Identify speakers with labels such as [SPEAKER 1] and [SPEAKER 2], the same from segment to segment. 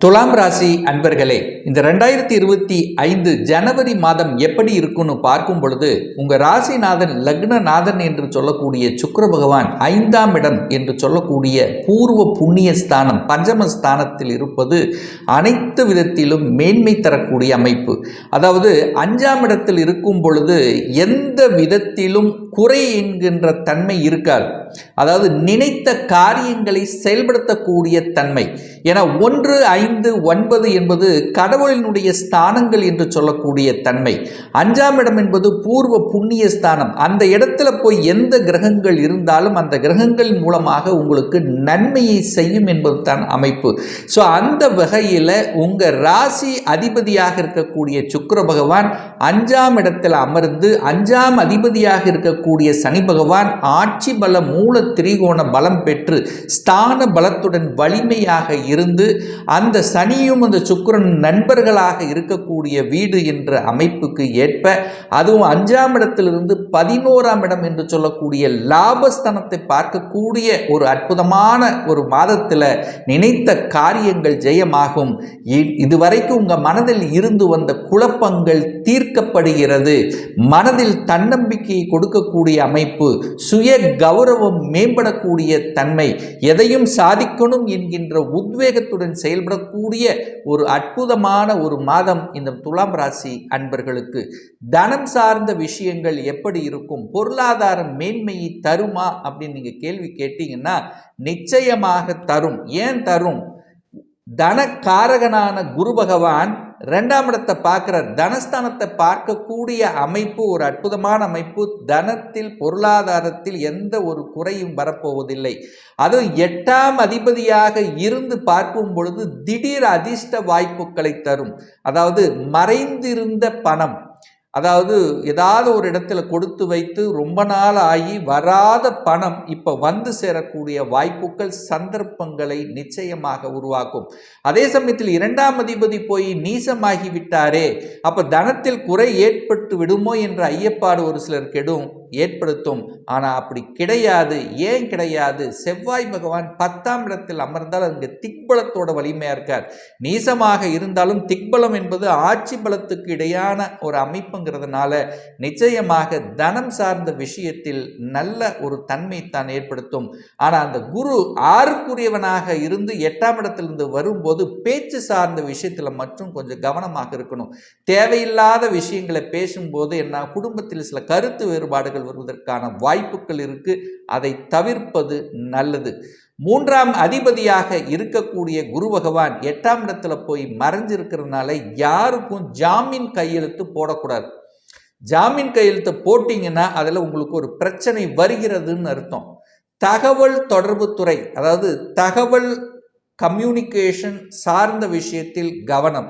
[SPEAKER 1] துலாம் ராசி அன்பர்களே இந்த ரெண்டாயிரத்தி இருபத்தி ஐந்து ஜனவரி மாதம் எப்படி இருக்குன்னு பார்க்கும் பொழுது உங்கள் ராசிநாதன் லக்னநாதன் என்று சொல்லக்கூடிய சுக்கர பகவான் ஐந்தாம் இடம் என்று சொல்லக்கூடிய பூர்வ புண்ணிய ஸ்தானம் பஞ்சம ஸ்தானத்தில் இருப்பது அனைத்து விதத்திலும் மேன்மை தரக்கூடிய அமைப்பு. அதாவது அஞ்சாம் இடத்தில் இருக்கும் பொழுது எந்த விதத்திலும் குறை என்கின்ற தன்மை இருக்காது. அதாவது நினைத்த காரியங்களை செயல்படுத்தக்கூடிய தன்மை. என ஒன்று ஐந்து ஒன்பது என்பது கடவுளினுடைய ஸ்தானங்கள் என்று சொல்லக்கூடிய தன்மை. அஞ்சாம் இடம் என்பது பூர்வ புண்ணிய ஸ்தானம். அந்த இடத்துல போய் எந்த கிரகங்கள் இருந்தாலும் அந்த கிரகங்கள் மூலமாக உங்களுக்கு நன்மையை செய்யும் என்பது தான் அமைப்பு. ஸோ அந்த வகையில் உங்கள் ராசி அதிபதியாக இருக்கக்கூடிய சுக்கர பகவான் அஞ்சாம் இடத்தில் அமர்ந்து அஞ்சாம் அதிபதியாக இருக்கக்கூடிய சனி பகவான் ஆட்சி பல மூல திரிகோண பலம் பெற்று ஸ்தான பலத்துடன் வலிமையாக இருந்து அந்த சனியும் அந்த சுக்கரன் நண்பர்களாக இருக்கக்கூடிய வீடு என்ற அமைப்புக்கு ஏற்ப அதுவும் அஞ்சாம் இடத்திலிருந்து பதினோராம் இடம் என்று சொல்லக்கூடிய லாபஸ்தனத்தை பார்க்கக்கூடிய ஒரு அற்புதமான ஒரு மாதத்தில் நினைத்த காரியங்கள் ஜெயமாகும். இ- இதுவரைக்கும் உங்கள் மனதில் இருந்து வந்த குழப்பங்கள் தீர்க்கப்படுகிறது. மனதில் தன்னம்பிக்கையை கொடுக்கக்கூடிய அமைப்பு சுய கௌரவம் மேம்படக்கூடிய தன்மை எதையும் சாதிக்கணும் என்கின்ற உத்வேகத்துடன் செயல்படக்கூடிய ஒரு அற்புதமான ஒரு மாதம் இந்த துலாம் ராசி அன்பர்களுக்கு. தனம் சார்ந்த விஷயங்கள் எப்படி இருக்கும்? பொருளாதார மேன்மையை தருமா? அப்படின்னு நீங்கள் கேள்வி கேட்டீங்கன்னா நிச்சயமாக தரும். ஏன் தரும்? தனக்காரகனான குரு பகவான் ரெண்டாம் இடத்தை பார்க்குற தனஸ்தானத்தை பார்க்கக்கூடிய அமைப்பு ஒரு அற்புதமான அமைப்பு தனத்தில் பொருளாதாரத்தில் எந்த ஒரு குறையும் வரப்போவதில்லை. அதுவும் எட்டாம் அதிபதியாக இருந்து பார்க்கும் பொழுது திடீர் அதிர்ஷ்ட வாய்ப்புகளை தரும். அதாவது மறைந்திருந்த பணம் அதாவது ஏதாவது ஒரு இடத்துல கொடுத்து வைத்து ரொம்ப நாள் ஆகி வராத பணம் இப்போ வந்து சேரக்கூடிய வாய்ப்புகள் சந்தர்ப்பங்களை நிச்சயமாக உருவாக்கும். அதே சமயத்தில் இரண்டாம் அதிபதி போய் நீசமாகி விட்டாரே அப்போ தனத்தில் குறை ஏற்பட்டு விடுமோ என்ற ஐயப்பாடு ஒரு சிலர் கெடும். ஏற்படுத்தும். ஆனால் அப்படி கிடையாது. ஏன் கிடையாது? செவ்வாய் பகவான் பத்தாம் இடத்தில் அமர்ந்தால் அங்கே திக்பலத்தோட வலிமையாக இருக்கார். நீசமாக இருந்தாலும் திக்பலம் என்பது ஆட்சி பலத்துக்கு இடையான ஒரு அமைப்புங்கிறதுனால நிச்சயமாக தனம் சார்ந்த விஷயத்தில் நல்ல ஒரு தன்மை தான் ஏற்படுத்தும். ஆனால் அந்த குரு ஆறுக்குரியவனாக இருந்து எட்டாம் இடத்திலிருந்து வரும்போது பேச்சு சார்ந்த விஷயத்தில் மட்டும் கொஞ்சம் கவனமாக இருக்கணும். தேவையில்லாத விஷயங்களை பேசும்போது என்ன குடும்பத்தில் சில கருத்து வேறுபாடுகள் வருவதற்கான வாய்ப்புகள் இருக்கு. அதை தவிர்ப்பது நல்லது. மூன்றாம் அதிபதியாக இருக்கக்கூடிய குரு பகவான் எட்டாம் இடத்துல போய் மறைஞ்சிருக்கிறதுனால யாருக்கும் ஜாமீன் கையெழுத்து போடக்கூடாது. ஜாமீன் கையெழுத்து போட்டிங்கன்னா அதில் உங்களுக்கு ஒரு பிரச்சனை வருகிறதுன்னு அர்த்தம். தகவல் தொடர்பு துறை அதாவது தகவல் கம்யூனிகேஷன் சார்ந்த விஷயத்தில் கவனம்.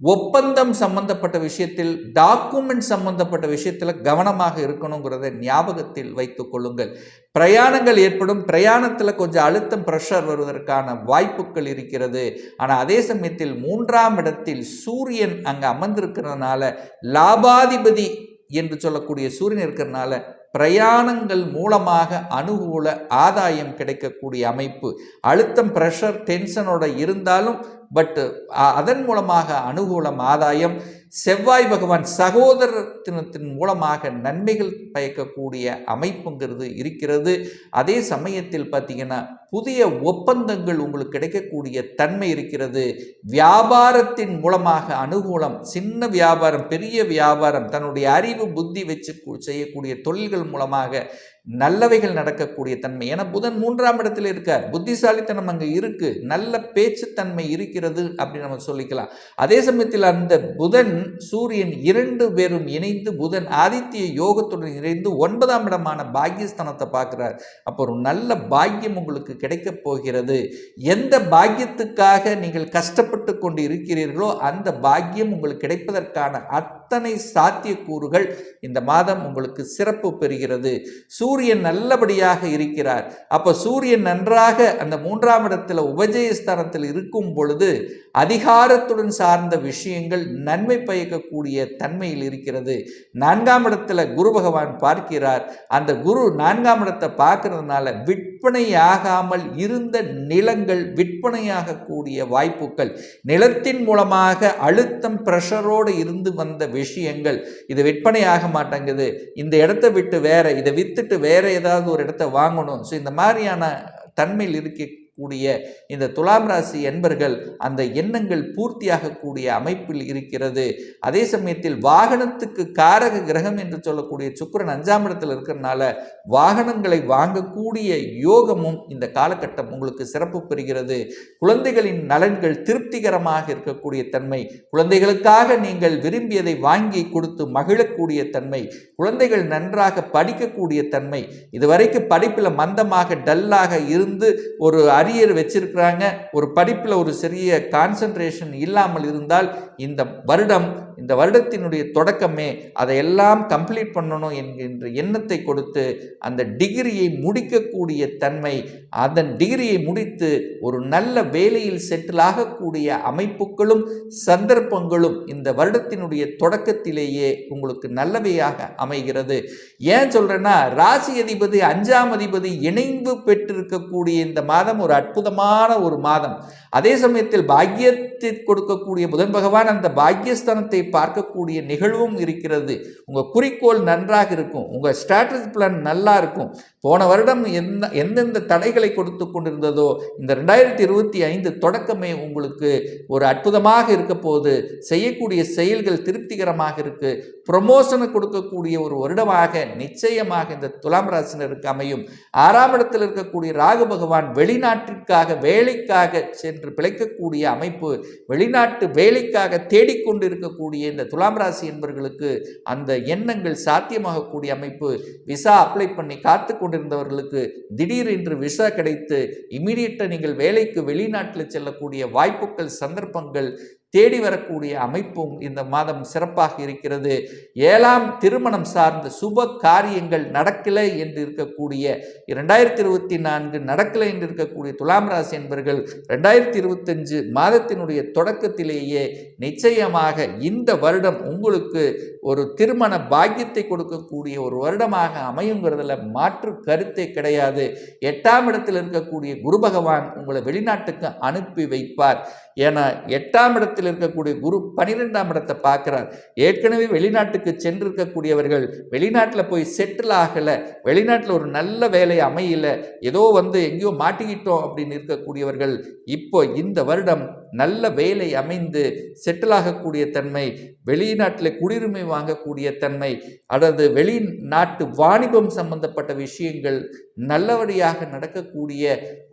[SPEAKER 1] ஒப்பந்தம் சம்பந்தப்பட்ட விஷயத்தில் டாக்குமெண்ட் சம்பந்தப்பட்ட விஷயத்தில் கவனமாக இருக்கணுங்கிறத ஞாபகத்தில் வைத்துக் கொள்ளுங்கள். பிரயாணங்கள் ஏற்படும் பிரயாணத்தில் கொஞ்சம் அழுத்தம் ப்ரெஷர் வருவதற்கான வாய்ப்புகள் இருக்கிறது. ஆனால் அதே சமயத்தில் மூன்றாம் இடத்தில் சூரியன் அங்கே அமர்ந்திருக்கிறதுனால லாபாதிபதி என்று சொல்லக்கூடிய சூரியன் இருக்கிறதுனால பிரயாணங்கள் மூலமாக அனுகூல ஆதாயம் கிடைக்கக்கூடிய அமைப்பு. அழுத்தம் ப்ரெஷர் டென்ஷனோட இருந்தாலும் பட்டு அதன் மூலமாக அனுகூலம் ஆதாயம் செவ்வாய் பகவான் சகோதரத்தினத்தின் மூலமாக நன்மைகள் பயக்கக்கூடிய அமைப்புங்கிறது இருக்கிறது. அதே சமயத்தில் பார்த்தீங்கன்னா புதிய ஒப்பந்தங்கள் உங்களுக்கு கிடைக்கக்கூடிய தன்மை இருக்கிறது. வியாபாரத்தின் மூலமாக அனுகூலம் சின்ன வியாபாரம் பெரிய வியாபாரம் தன்னுடைய அறிவு புத்தி வச்சு செய்யக்கூடிய தொழில்கள் மூலமாக நல்லவைகள் நடக்கக்கூடிய தன்மை. ஏன்னா புதன் மூன்றாம் இடத்துல இருக்கார். புத்திசாலித்தனம் அங்கே இருக்கு. நல்ல பேச்சுத்தன்மை இருக்கிறது அப்படின்னு நம்ம சொல்லிக்கலாம். அதே சமயத்தில் அந்த புதன் சூரியன் இரண்டு பேரும் இணைந்து புதன் ஆதித்ய யோகத்துடன் இணைந்து ஒன்பதாம் இடமான பாக்கியஸ்தானத்தை பார்க்கிறார். அப்போ ஒரு நல்ல பாக்கியம் உங்களுக்கு கிடைக்கப் போகிறது? எந்த பாக்கியத்துக்காக நீங்கள் கஷ்டப்பட்டு கொண்டு இருக்கிறீர்களோ அந்த பாக்கியம் உங்களுக்கு கிடைப்பதற்கான அத்தனை சாத்தியக்கூறுகள் இந்த மாதம் உங்களுக்கு சிறப்பு பெறுகிறது. சூரியன் நல்லபடியாக இருக்கிறார். அப்போ சூரியன் நன்றாக அந்த மூன்றாம் இடத்துல உபஜயஸ்தானத்தில் இருக்கும் பொழுது அதிகாரத்துடன் சார்ந்த விஷயங்கள் நன்மை பயக்கக்கூடிய தன்மையில் இருக்கிறது. நான்காம் இடத்துல குரு பகவான் பார்க்கிறார். அந்த குரு நான்காம் இடத்தை பார்க்கறதுனால விற்பனையாகாமல் இருந்த நிலங்கள் விற்பனையாகக்கூடிய வாய்ப்புகள் நிலத்தின் மூலமாக அழுத்தம் ப்ரெஷரோடு இருந்து வந்த விஷயங்கள் இது விற்பனையாக மாட்டேங்குது. இந்த இடத்த விட்டு வேற இதை வித்துட்டு வேற ஏதாவது ஒரு இடத்த வாங்கணும். ஸோ இந்த மாதிரியான தன்மையில் இருக்க கூடிய இந்த துலாம் ராசி என்பர்கள் அந்த எண்ணங்கள் பூர்த்தியாகக்கூடிய அமைப்பில் இருக்கிறது. அதே சமயத்தில் வாகனத்துக்கு காரக கிரகம் என்று சொல்லக்கூடிய சுக்கரன் அஞ்சாம் இடத்தில் இருக்கிறனால வாகனங்களை வாங்கக்கூடிய யோகமும் இந்த காலகட்டம் உங்களுக்கு சிறப்பு பெறுகிறது. குழந்தைகளின் நலன்கள் திருப்திகரமாக இருக்கக்கூடிய தன்மை குழந்தைகளுக்காக நீங்கள் விரும்பியதை வாங்கி கொடுத்து மகிழக்கூடிய தன்மை குழந்தைகள் நன்றாக படிக்கக்கூடிய தன்மை இதுவரைக்கும் படிப்பில் மந்தமாக டல்லாக இருந்து ஒரு அரியர் வச்சிருக்கிறாங்க. ஒரு படிப்பில் ஒரு சிறிய கான்சன்ட்ரேஷன் இல்லாமல் இருந்தால் இந்த வருடம் இந்த வருடத்தினுடைய தொடக்கமே அதையெல்லாம் கம்ப்ளீட் பண்ணணும் என்கின்ற எண்ணத்தை கொடுத்து அந்த டிகிரியை முடிக்கக்கூடிய தன்மை அதன் டிகிரியை முடித்து ஒரு நல்ல வேலையில் செட்டில் ஆகக்கூடிய அமைப்புகளும் சந்தர்ப்பங்களும் இந்த வருடத்தினுடைய தொடக்கத்திலேயே உங்களுக்கு நல்லவையாக அமைகிறது. ஏன் சொல்கிறேன்னா ராசி அதிபதி அஞ்சாம் அதிபதி இணைந்து பெற்றிருக்கக்கூடிய இந்த மாதம் ஒரு அற்புதமான ஒரு மாதம். அதே சமயத்தில் பாக்கியத்தை கொடுக்கக்கூடிய புதன் பகவான் அந்த பாக்கியஸ்தானத்தை பார்க்கக்கூடிய நிகழ்வும் இருக்கிறது. உங்கள் குறிக்கோள் நன்றாக இருக்கும். உங்கள் ஸ்ட்ராட்டஜி பிளான் நல்லா இருக்கும். போன வருடம் எந்த எந்தெந்த தடைகளை கொடுத்து கொண்டிருந்ததோ இந்த ரெண்டாயிரத்தி இருபத்தி ஐந்து தொடக்கமே உங்களுக்கு ஒரு அற்புதமாக இருக்க போது செய்யக்கூடிய செயல்கள் திருப்திகரமாக இருக்கு. ப்ரொமோஷனை கொடுக்கக்கூடிய ஒரு வருடமாக நிச்சயமாக இந்த துலாம் ராசினருக்கு அமையும். ஆறாம் இடத்தில் இருக்கக்கூடிய ராகு பகவான் வெளிநாட்டிற்காக வேலைக்காக சென்று பிழைக்கக்கூடிய அமைப்பு வெளிநாட்டு வேலைக்காக தேடிக்கொண்டு இருக்கக்கூடிய இந்த துலாம் ராசி என்பவர்களுக்கு அந்த எண்ணங்கள் சாத்தியமாகக்கூடிய அமைப்பு. விசா அப்ளை பண்ணி காத்து கொண்டிருந்தவர்களுக்கு திடீர் என்று விசா கிடைத்து இமீடியட்டாக நீங்கள் வேலைக்கு வெளிநாட்டில் செல்லக்கூடிய வாய்ப்புகள் சந்தர்ப்பங்கள் தேடி வரக்கூடிய அமைப்பும் இந்த மாதம் சிறப்பாக இருக்கிறது. ஏழாம் திருமணம் சார்ந்த சுப காரியங்கள் நடக்கலை என்று இருக்கக்கூடிய இரண்டாயிரத்தி இருபத்தி நான்கு நடக்கலை என்று இருக்கக்கூடிய துலாம் ராசி என்பர்கள் ரெண்டாயிரத்தி இருபத்தஞ்சு மாதத்தினுடைய தொடக்கத்திலேயே நிச்சயமாக இந்த வருடம் உங்களுக்கு ஒரு திருமண பாக்கியத்தை கொடுக்கக்கூடிய ஒரு வருடமாக அமையுங்கிறதுல மாற்று கருத்தே கிடையாது. எட்டாம் இடத்தில் இருக்கக்கூடிய குரு பகவான் உங்களை வெளிநாட்டுக்கு அனுப்பி வைப்பார். ஏன்னா எட்டாம் இடத்தில் இருக்கக்கூடிய குரு பனிரெண்டாம் இடத்தை பார்க்குறார். ஏற்கனவே வெளிநாட்டுக்கு சென்றிருக்கக்கூடியவர்கள் வெளிநாட்டில் போய் செட்டில் ஆகலை. வெளிநாட்டில் ஒரு நல்ல வேலை அமையல. ஏதோ வந்து எங்கேயோ மாட்டிக்கிட்டோம் அப்படின்னு இருக்கக்கூடியவர்கள் இப்போ இந்த வருடம் நல்ல வேலை அமைந்து செட்டில் ஆகக்கூடிய தன்மை வெளிநாட்டில் குடியுரிமை வாங்கக்கூடிய தன்மை அல்லது வெளிநாட்டு வாணிபம் சம்பந்தப்பட்ட விஷயங்கள் நல்லபடியாக நடக்கக்கூடிய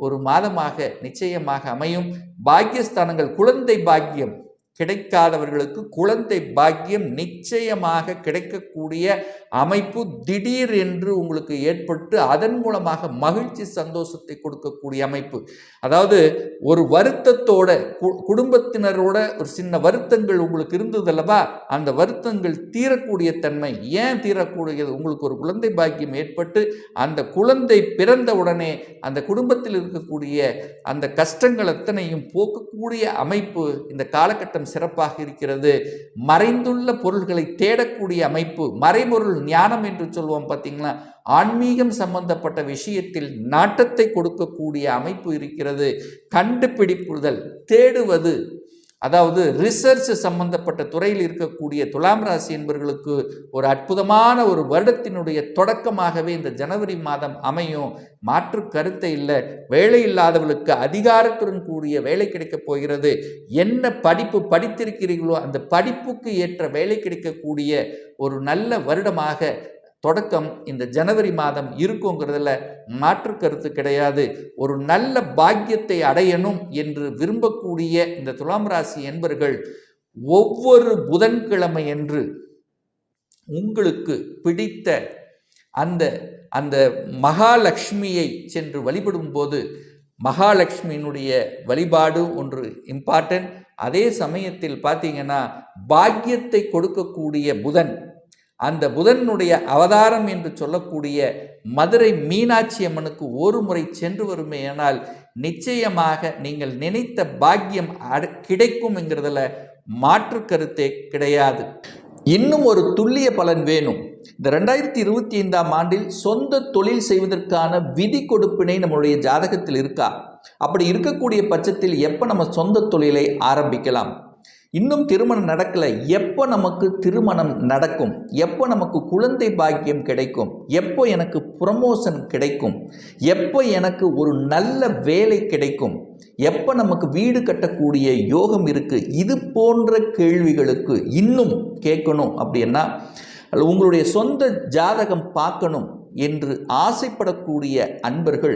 [SPEAKER 1] ஒரு மாதமாக நிச்சயமாக அமையும். பாக்கியஸ்தானங்கள் குழந்தை பாக்கியம். கிடைக்காதவர்களுக்கு குழந்தை பாக்கியம் நிச்சயமாக கிடைக்கக்கூடிய அமைப்பு திடீர் என்று உங்களுக்கு ஏற்பட்டு அதன் மூலமாக மகிழ்ச்சி சந்தோஷத்தை கொடுக்கக்கூடிய அமைப்பு. அதாவது ஒரு வருத்தத்தோட கு- குடும்பத்தினரோட ஒரு சின்ன வருத்தங்கள் உங்களுக்கு இருந்தது அல்லவா? அந்த வருத்தங்கள் தீரக்கூடிய தன்மை ஏன் தீரக்கூடியது? உங்களுக்கு ஒரு குழந்தை பாக்கியம் ஏற்பட்டு அந்த குழந்தை பிறந்த உடனே அந்த குடும்பத்தில் இருக்கக்கூடிய அந்த கஷ்டங்கள் அத்தனையும் போக்கக்கூடிய அமைப்பு இந்த காலகட்டம் சிறப்பாக இருக்கிறது. மறைந்துள்ள பொருள்களை தேடக்கூடிய அமைப்பு மறைபொருள் ஞானம் என்று சொல்லுவோம் பார்த்தீங்களா? ஆன்மீகம் சம்பந்தப்பட்ட விஷயத்தில் நாட்டத்தை கொடுக்கக்கூடிய அமைப்பு இருக்கிறது. கண்டுபிடிப்புதல் தேடுவது அதாவது ரிசர்ச் சம்பந்தப்பட்ட துறையில் இருக்கக்கூடிய துலாம் ராசி என்பவர்களுக்கு ஒரு அற்புதமான ஒரு வருடத்தினுடைய தொடக்கமாகவே இந்த ஜனவரி மாதம் அமையும். மாற்று கருத்தை இல்லை. வேலை இல்லாதவர்களுக்கு அதிகாரத்துடன் கூடிய வேலை கிடைக்கப் போகிறது. என்ன படிப்பு படித்திருக்கிறீர்களோ அந்த படிப்புக்கு ஏற்ற வேலை கிடைக்கக்கூடிய ஒரு நல்ல வருடமாக தொடக்கம் இந்த ஜனவரி மாதம் இருக்குங்கிறதுல மாற்று கருத்து கிடையாது. ஒரு நல்ல பாக்கியத்தை அடையணும் என்று விரும்பக்கூடிய இந்த துலாம் ராசி என்பர்கள் ஒவ்வொரு புதன்கிழமை என்று உங்களுக்கு பிடித்த அந்த அந்த மகாலட்சுமியை சென்று வழிபடும்போது மகாலட்சுமியினுடைய வழிபாடு ஒன்று இம்பார்ட்டன்ட் அதே சமயத்தில் பார்த்தீங்கன்னா பாக்கியத்தை கொடுக்கக்கூடிய புதன் அந்த புதனுடைய அவதாரம் என்று சொல்லக்கூடிய மதுரை மீனாட்சி அம்மனுக்கு ஒரு முறை சென்று வருமேயானால் நிச்சயமாக நீங்கள் நினைத்த பாக்கியம் அட கிடைக்கும் என்கிறதுல மாற்று கருத்தே கிடையாது. இன்னும் ஒரு துல்லிய பலன் வேணும். இந்த ரெண்டாயிரத்தி இருபத்தி ஐந்தாம் ஆண்டில் சொந்த தொழில் செய்வதற்கான விதி கொடுப்பினை நம்மளுடைய ஜாதகத்தில் இருக்கா? அப்படி இருக்கக்கூடிய பட்சத்தில் எப்போ நம்ம சொந்த தொழிலை ஆரம்பிக்கலாம்? இன்னும் திருமணம் நடக்கலை. எப்போ நமக்கு திருமணம் நடக்கும்? எப்போ நமக்கு குழந்தை பாக்கியம் கிடைக்கும்? எப்போ எனக்கு ப்ரமோஷன் கிடைக்கும்? எப்போ எனக்கு ஒரு நல்ல வேலை கிடைக்கும்? எப்போ நமக்கு வீடு கட்டக்கூடிய யோகம் இருக்குது இது போன்ற கேள்விகளுக்கு இன்னும் கேட்கணும் அப்படின்னா அல்ல உங்களுடைய சொந்த ஜாதகம் பார்க்கணும் என்று ஆசைப்படக்கூடிய அன்பர்கள்